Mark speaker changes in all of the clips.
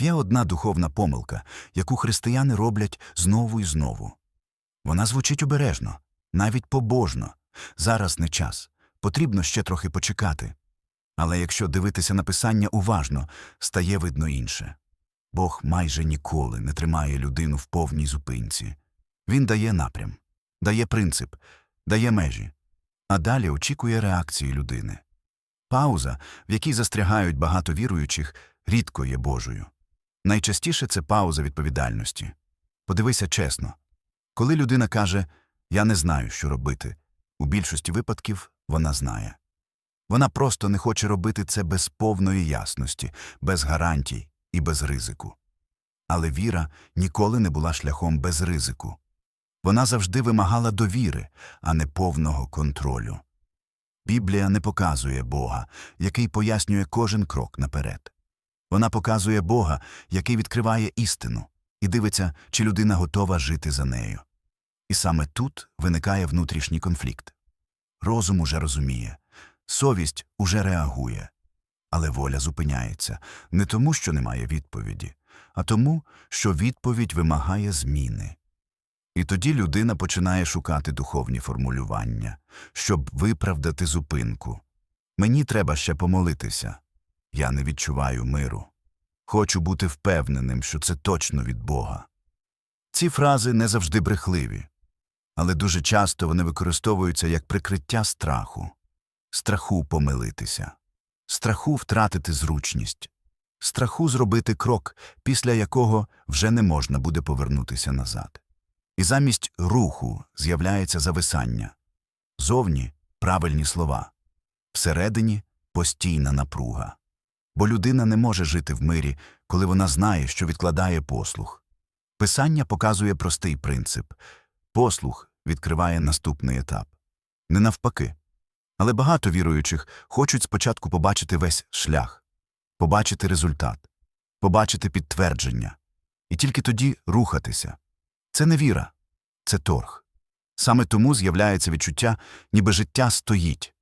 Speaker 1: Є одна духовна помилка, яку християни роблять знову і знову. Вона звучить обережно, навіть побожно. Зараз не час, потрібно ще трохи почекати. Але якщо дивитися на писання уважно, стає видно інше. Бог майже ніколи не тримає людину в повній зупинці. Він дає напрям, дає принцип, дає межі, а далі очікує реакції людини. Пауза, в якій застрягають багато віруючих, рідко є Божою. Найчастіше це пауза відповідальності. Подивися чесно. Коли людина каже Я не знаю, що робити, у більшості випадків вона знає. Вона просто не хоче робити це без повної ясності, без гарантій і без ризику. Але віра ніколи не була шляхом без ризику. Вона завжди вимагала довіри, а не повного контролю. Біблія не показує Бога, який пояснює кожен крок наперед. Вона показує Бога, який відкриває істину, і дивиться, чи людина готова жити за нею. І саме тут виникає внутрішній конфлікт. Розум уже розуміє, совість уже реагує, але воля зупиняється не тому, що немає відповіді, а тому, що відповідь вимагає зміни. І тоді людина починає шукати духовні формулювання, щоб виправдати зупинку. Мені треба ще помолитися. Я не відчуваю миру. Хочу бути впевненим, що це точно від Бога. Ці фрази не завжди брехливі, але дуже часто вони використовуються як прикриття страху, страху помилитися, страху втратити зручність, страху зробити крок, після якого вже не можна буде повернутися назад. І замість руху з'являється зависання. Зовні правильні слова, всередині постійна напруга. Бо людина не може жити в мирі, коли вона знає, що відкладає послух. Писання показує простий принцип послух відкриває наступний етап. Не навпаки. Але багато віруючих хочуть спочатку побачити весь шлях, побачити результат, побачити підтвердження, і тільки тоді рухатися. Це не віра, це торг. Саме тому з'являється відчуття, ніби життя стоїть,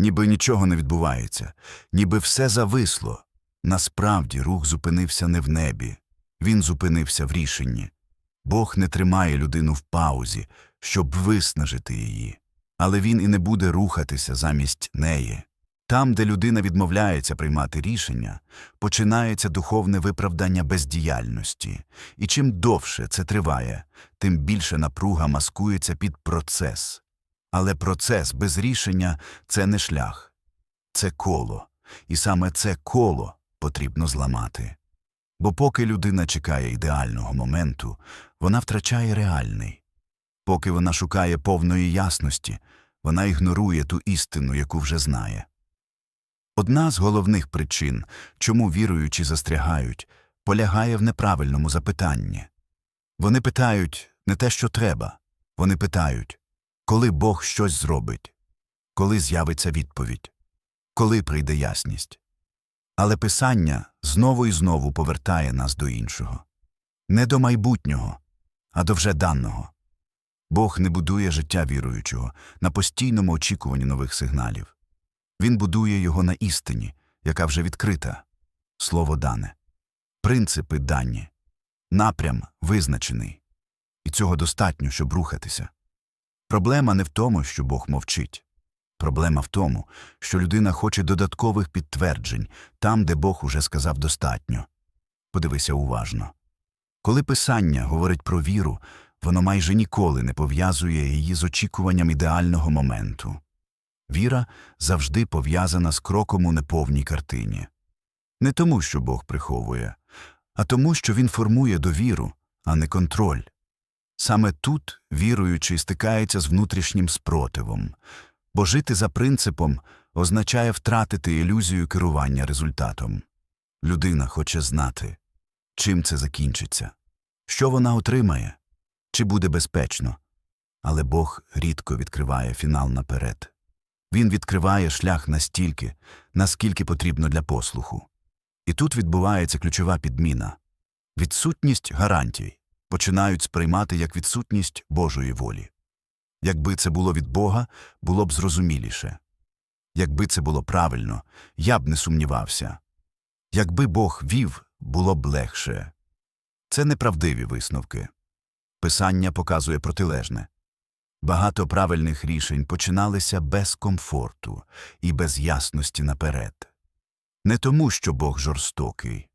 Speaker 1: ніби нічого не відбувається, ніби все зависло. Насправді рух зупинився не в небі, він зупинився в рішенні. Бог не тримає людину в паузі, щоб виснажити її, але він і не буде рухатися замість неї. Там, де людина відмовляється приймати рішення, починається духовне виправдання бездіяльності, і чим довше це триває, тим більше напруга маскується під процес. Але процес без рішення це не шлях, це коло, і саме це коло потрібно зламати. Бо поки людина чекає ідеального моменту, вона втрачає реальний. Поки вона шукає повної ясності, вона ігнорує ту істину, яку вже знає. Одна з головних причин, чому віруючі застрягають, полягає в неправильному запитанні. Вони питають не те, що треба, вони питають, коли Бог щось зробить, коли з'явиться відповідь, коли прийде ясність. Але Писання знову і знову повертає нас до іншого не до майбутнього, а до вже даного. Бог не будує життя віруючого на постійному очікуванні нових сигналів. Він будує його на істині, яка вже відкрита, слово дане, принципи дані, напрям визначений, і цього достатньо, щоб рухатися. Проблема не в тому, що Бог мовчить. Проблема в тому, що людина хоче додаткових підтверджень там, де Бог уже сказав достатньо. Подивися уважно. Коли Писання говорить про віру, воно майже ніколи не пов'язує її з очікуванням ідеального моменту. Віра завжди пов'язана з кроком у неповній картині. Не тому, що Бог приховує, а тому, що Він формує довіру, а не контроль. Саме тут віруючий стикається з внутрішнім спротивом, бо жити за принципом означає втратити ілюзію керування результатом. Людина хоче знати, чим це закінчиться, що вона отримає, чи буде безпечно. Але Бог рідко відкриває фінал наперед. Він відкриває шлях настільки, наскільки потрібно для послуху. І тут відбувається ключова підміна. Відсутність гарантій починають сприймати як відсутність Божої волі. Якби це було від Бога, було б зрозуміліше. Якби це було правильно, я б не сумнівався. Якби Бог вів, було б легше. Це неправдиві висновки. Писання показує протилежне. Багато правильних рішень починалися без комфорту і без ясності наперед. Не тому, що Бог жорстокий,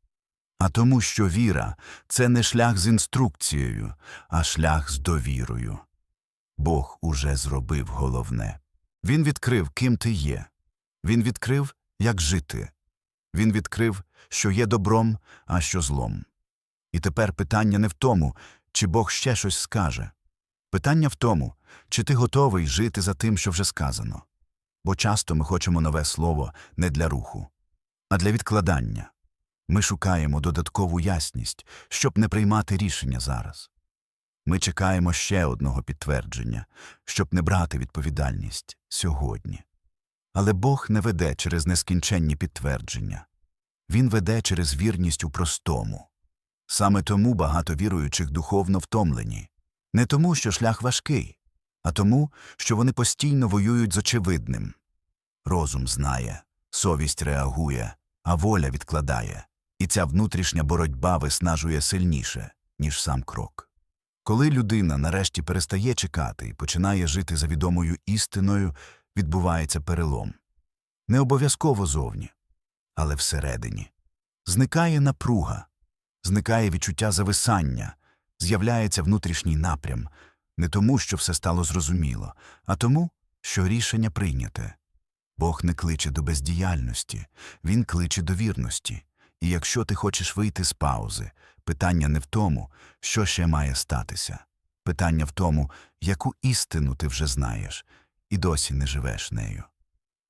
Speaker 1: а тому, що віра це не шлях з інструкцією, а шлях з довірою. Бог уже зробив головне. Він відкрив, ким ти є. Він відкрив, як жити. Він відкрив, що є добром, а що злом. І тепер питання не в тому, чи Бог ще щось скаже. Питання в тому, чи ти готовий жити за тим, що вже сказано. Бо часто ми хочемо нове слово не для руху, а для відкладання. Ми шукаємо додаткову ясність, щоб не приймати рішення зараз. Ми чекаємо ще одного підтвердження, щоб не брати відповідальність сьогодні. Але Бог не веде через нескінченні підтвердження. Він веде через вірність у простому. Саме тому багато віруючих духовно втомлені. Не тому, що шлях важкий, а тому, що вони постійно воюють з очевидним. Розум знає, совість реагує, а воля відкладає, і ця внутрішня боротьба виснажує сильніше, ніж сам крок. Коли людина нарешті перестає чекати і починає жити за відомою істиною, відбувається перелом. Не обов'язково зовні, але всередині. Зникає напруга, зникає відчуття зависання, з'являється внутрішній напрям, не тому, що все стало зрозуміло, а тому, що рішення прийняте. Бог не кличе до бездіяльності, Він кличе до вірності. І якщо ти хочеш вийти з паузи, питання не в тому, що ще має статися. Питання в тому, яку істину ти вже знаєш, і досі не живеш нею.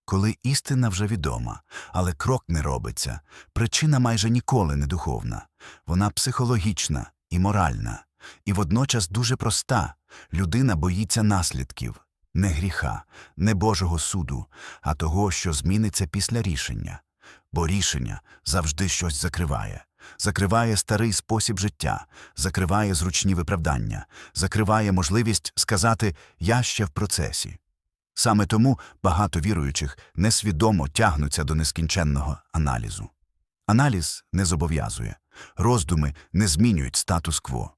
Speaker 1: Коли істина вже відома, але крок не робиться, причина майже ніколи не духовна, вона психологічна і моральна, і водночас дуже проста людина боїться наслідків, не гріха, не Божого суду, а того, що зміниться після рішення. Бо рішення завжди щось закриває. Закриває старий спосіб життя, закриває зручні виправдання, закриває можливість сказати Я ще в процесі. Саме тому багато віруючих несвідомо тягнуться до нескінченного аналізу. Аналіз не зобов'язує, роздуми не змінюють статус-кво.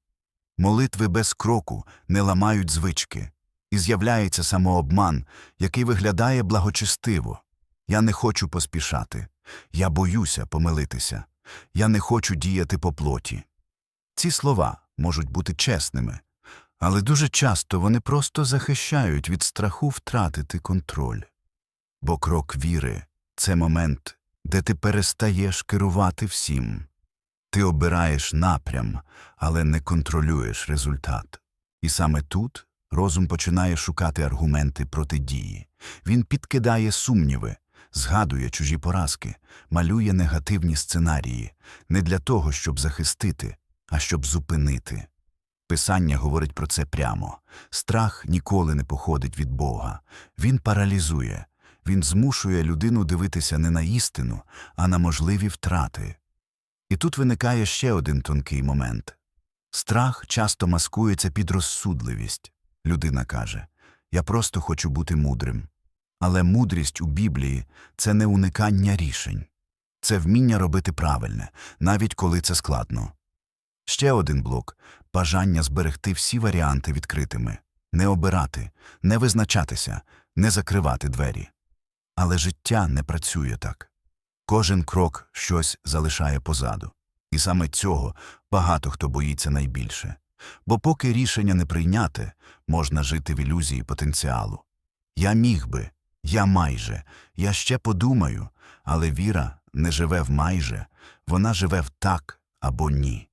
Speaker 1: Молитви без кроку не ламають звички, і з'являється самообман, який виглядає благочестиво. Я не хочу поспішати, я боюся помилитися, я не хочу діяти по плоті. Ці слова можуть бути чесними, але дуже часто вони просто захищають від страху втратити контроль. Бо крок віри це момент, де ти перестаєш керувати всім. Ти обираєш напрям, але не контролюєш результат. І саме тут розум починає шукати аргументи проти дії. Він підкидає сумніви, згадує чужі поразки, малює негативні сценарії не для того, щоб захистити, а щоб зупинити. Писання говорить про це прямо. Страх ніколи не походить від Бога. Він паралізує, він змушує людину дивитися не на істину, а на можливі втрати. І тут виникає ще один тонкий момент. Страх часто маскується під розсудливість. Людина каже Я просто хочу бути мудрим. Але мудрість у Біблії це не уникання рішень, це вміння робити правильне, навіть коли це складно. Ще один блок бажання зберегти всі варіанти відкритими, не обирати, не визначатися, не закривати двері. Але життя не працює так. Кожен крок щось залишає позаду. І саме цього багато хто боїться найбільше. Бо поки рішення не прийняте, можна жити в ілюзії потенціалу. Я міг би, я майже, я ще подумаю, але віра не живе в майже, вона живе в так або ні.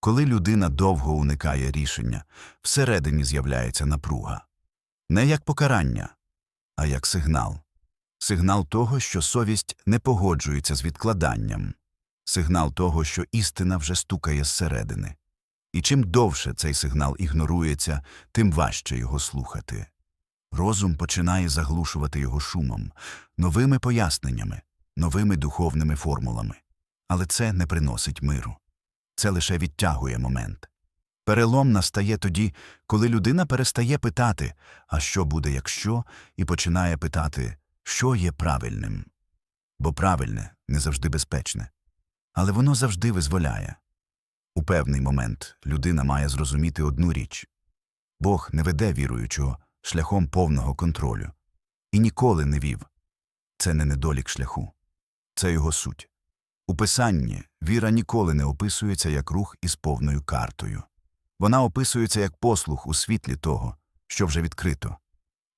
Speaker 1: Коли людина довго уникає рішення, всередині з'являється напруга. Не як покарання, а як сигнал. Сигнал того, що совість не погоджується з відкладанням, сигнал того, що істина вже стукає зсередини. І чим довше цей сигнал ігнорується, тим важче його слухати. Розум починає заглушувати його шумом, новими поясненнями, новими духовними формулами. Але це не приносить миру. Це лише відтягує момент. Перелом настає тоді, коли людина перестає питати, а що буде, якщо, і починає питати, що є правильним. Бо правильне не завжди безпечне. але воно завжди визволяє. У певний момент людина має зрозуміти одну річ Бог не веде віруючого шляхом повного контролю і ніколи не вів. Це не недолік шляху, це його суть. У писанні віра ніколи не описується як рух із повною картою. Вона описується як послух у світлі того, що вже відкрито.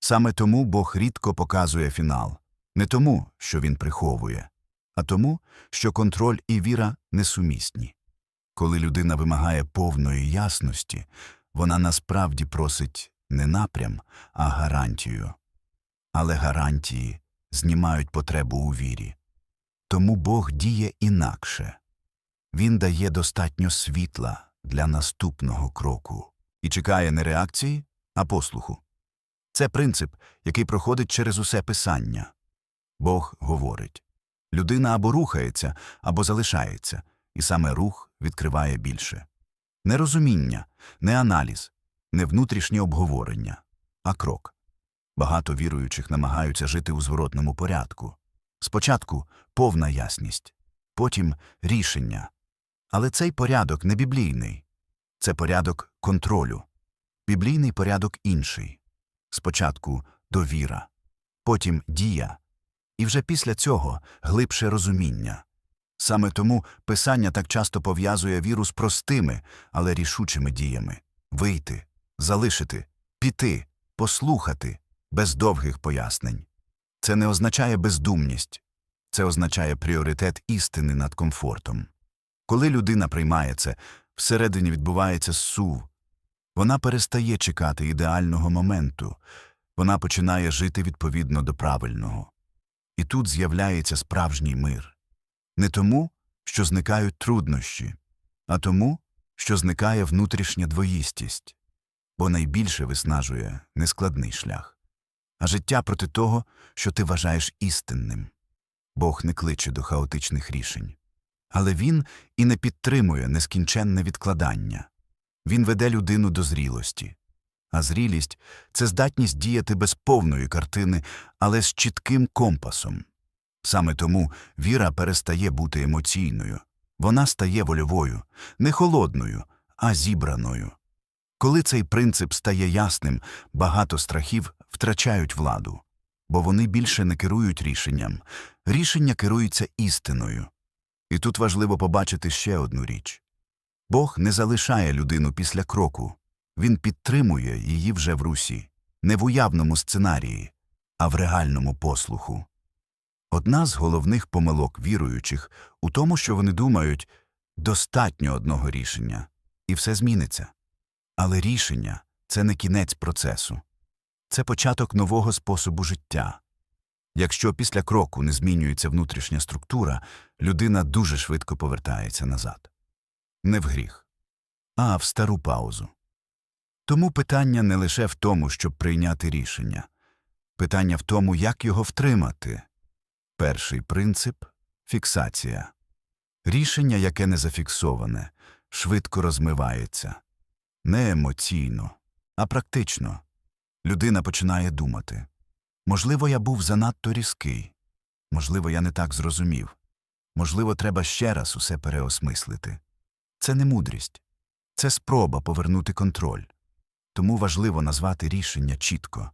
Speaker 1: Саме тому Бог рідко показує фінал, не тому, що він приховує, а тому, що контроль і віра несумісні. Коли людина вимагає повної ясності, вона насправді просить не напрям, а гарантію. Але гарантії знімають потребу у вірі. Тому Бог діє інакше. Він дає достатньо світла для наступного кроку і чекає не реакції, а послуху. Це принцип, який проходить через усе писання. Бог говорить людина або рухається, або залишається, і саме рух відкриває більше. Не розуміння, не аналіз, не внутрішнє обговорення, а крок. Багато віруючих намагаються жити у зворотному порядку. Спочатку повна ясність, потім рішення. Але цей порядок не біблійний. Це порядок контролю. Біблійний порядок інший. Спочатку довіра, потім дія, і вже після цього глибше розуміння. Саме тому писання так часто пов'язує віру з простими, але рішучими діями вийти, залишити, піти, послухати, без довгих пояснень. Це не означає бездумність, це означає пріоритет істини над комфортом. Коли людина приймає це, всередині відбувається сув. Вона перестає чекати ідеального моменту, вона починає жити відповідно до правильного. І тут з'являється справжній мир. Не тому, що зникають труднощі, а тому, що зникає внутрішня двоїстість, бо найбільше виснажує нескладний шлях, а життя проти того, що ти вважаєш істинним. Бог не кличе до хаотичних рішень. Але він і не підтримує нескінченне відкладання. Він веде людину до зрілості. А зрілість це здатність діяти без повної картини, але з чітким компасом. Саме тому віра перестає бути емоційною, вона стає вольовою, не холодною, а зібраною. Коли цей принцип стає ясним, багато страхів втрачають владу, бо вони більше не керують рішенням, рішення керуються істиною. І тут важливо побачити ще одну річ Бог не залишає людину після кроку, він підтримує її вже в русі, не в уявному сценарії, а в реальному послуху. Одна з головних помилок віруючих у тому, що вони думають достатньо одного рішення, і все зміниться. Але рішення це не кінець процесу, це початок нового способу життя. Якщо після кроку не змінюється внутрішня структура, людина дуже швидко повертається назад. Не в гріх, а в стару паузу. Тому питання не лише в тому, щоб прийняти рішення, питання в тому, як його втримати. Перший принцип фіксація. Рішення, яке не зафіксоване, швидко розмивається. Не емоційно, а практично. Людина починає думати. Можливо, я був занадто різкий. Можливо, я не так зрозумів. Можливо, треба ще раз усе переосмислити. Це не мудрість, це спроба повернути контроль. Тому важливо назвати рішення чітко,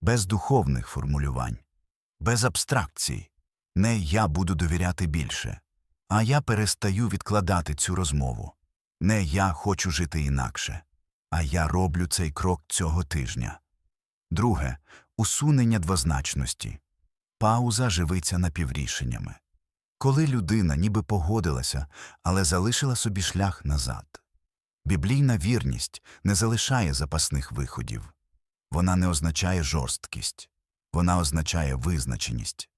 Speaker 1: без духовних формулювань, без абстракцій. Не я буду довіряти більше, а я перестаю відкладати цю розмову. Не я хочу жити інакше, а я роблю цей крок цього тижня. Друге усунення двозначності. Пауза живиться напіврішеннями. Коли людина ніби погодилася, але залишила собі шлях назад. Біблійна вірність не залишає запасних виходів. Вона не означає жорсткість, вона означає визначеність.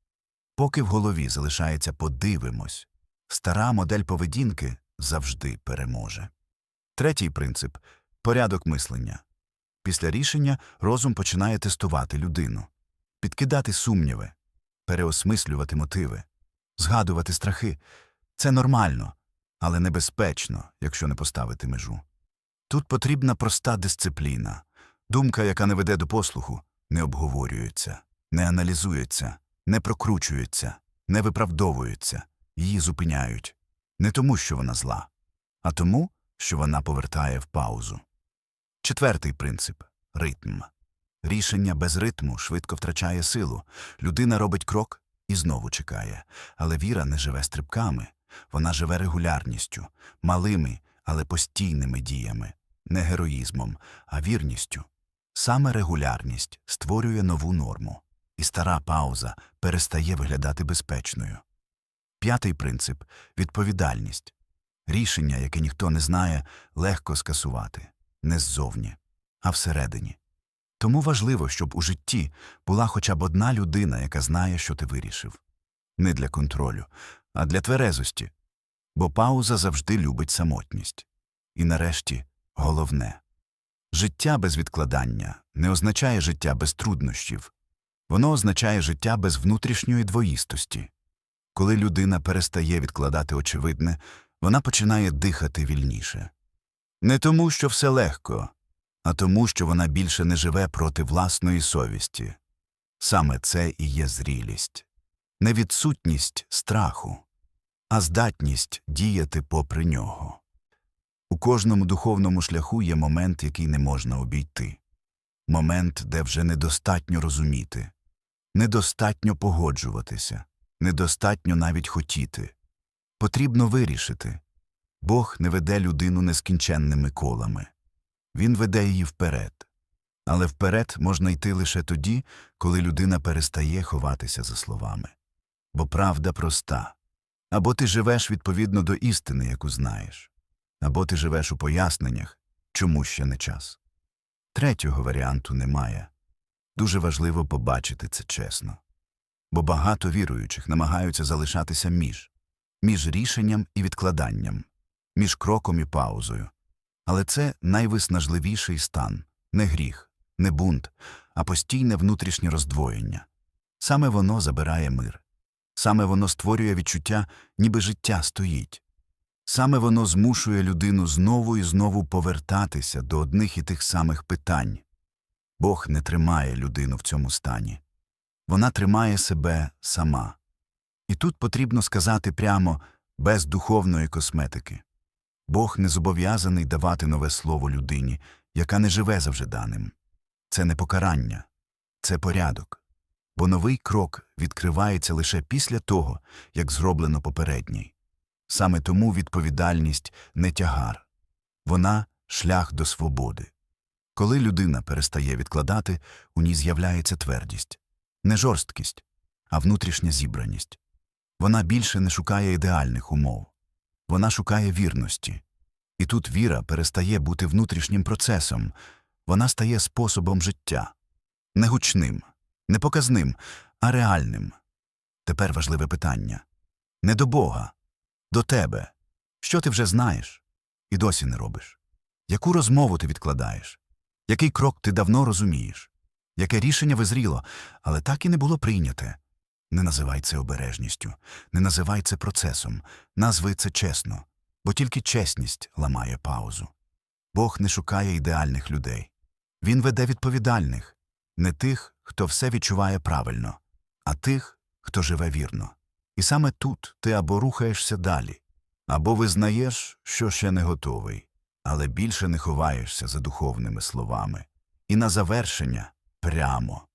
Speaker 1: Поки в голові залишається подивимось, стара модель поведінки завжди переможе. Третій принцип порядок мислення. Після рішення розум починає тестувати людину, підкидати сумніви, переосмислювати мотиви, згадувати страхи. Це нормально, але небезпечно, якщо не поставити межу. Тут потрібна проста дисципліна. Думка, яка не веде до послуху, не обговорюється, не аналізується, не прокручується, не виправдовується, її зупиняють. Не тому, що вона зла, а тому, що вона повертає в паузу. Четвертий принцип ритм. Рішення без ритму швидко втрачає силу. Людина робить крок і знову чекає. Але віра не живе стрибками, вона живе регулярністю, малими, але постійними діями, не героїзмом, а вірністю. Саме регулярність створює нову норму, і стара пауза перестає виглядати безпечною. П'ятий принцип відповідальність. Рішення, яке ніхто не знає, легко скасувати не ззовні, а всередині. Тому важливо, щоб у житті була хоча б одна людина, яка знає, що ти вирішив. Не для контролю, а для тверезості. Бо пауза завжди любить самотність. І нарешті головне життя без відкладання не означає життя без труднощів, воно означає життя без внутрішньої двоїстості. Коли людина перестає відкладати очевидне, вона починає дихати вільніше. Не тому, що все легко, а тому, що вона більше не живе проти власної совісті. Саме це і є зрілість, не відсутність страху, а здатність діяти попри нього. У кожному духовному шляху є момент, який не можна обійти момент, де вже недостатньо розуміти, недостатньо погоджуватися, недостатньо навіть хотіти. Потрібно вирішити. Бог не веде людину нескінченними колами. Він веде її вперед. Але вперед можна йти лише тоді, коли людина перестає ховатися за словами. Бо правда проста. Або ти живеш відповідно до істини, яку знаєш, або ти живеш у поясненнях, чому ще не час. Третього варіанту немає. Дуже важливо побачити це чесно. Бо багато віруючих намагаються залишатися між, між рішенням і відкладанням, між кроком і паузою. Але це найвиснажливіший стан не гріх, не бунт, а постійне внутрішнє роздвоєння. Саме воно забирає мир. Саме воно створює відчуття, ніби життя стоїть. Саме воно змушує людину знову і знову повертатися до одних і тих самих питань. Бог не тримає людину в цьому стані. Вона тримає себе сама. І тут потрібно сказати прямо без духовної косметики. Бог не зобов'язаний давати нове слово людині, яка не живе за вже даним. Це не покарання, це порядок. Бо новий крок відкривається лише після того, як зроблено попередній. Саме тому відповідальність не тягар, вона шлях до свободи. Коли людина перестає відкладати, у ній з'являється твердість, не жорсткість, а внутрішня зібраність. Вона більше не шукає ідеальних умов, вона шукає вірності. І тут віра перестає бути внутрішнім процесом, вона стає способом життя не гучним, не показним, а реальним. Тепер важливе питання не до Бога, до тебе. Що ти вже знаєш і досі не робиш? Яку розмову ти відкладаєш? Який крок ти давно розумієш? Яке рішення визріло, але так і не було прийняте? Не називай це обережністю, не називай це процесом, назви це чесно, бо тільки чесність ламає паузу. Бог не шукає ідеальних людей. Він веде відповідальних, не тих, хто все відчуває правильно, а тих, хто живе вірно. І саме тут ти або рухаєшся далі, або визнаєш, що ще не готовий, але більше не ховаєшся за духовними словами. І на завершення прямо.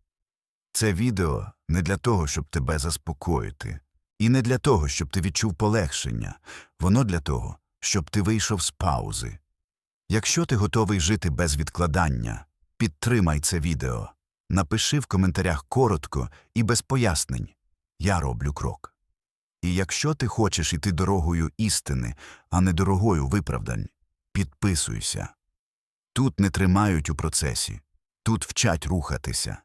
Speaker 1: Це відео не для того, щоб тебе заспокоїти, і не для того, щоб ти відчув полегшення, воно для того, щоб ти вийшов з паузи. Якщо ти готовий жити без відкладання, підтримай це відео, напиши в коментарях коротко і без пояснень Я роблю крок. І якщо ти хочеш іти дорогою істини, а не дорогою виправдань, підписуйся. Тут не тримають у процесі, тут вчать рухатися.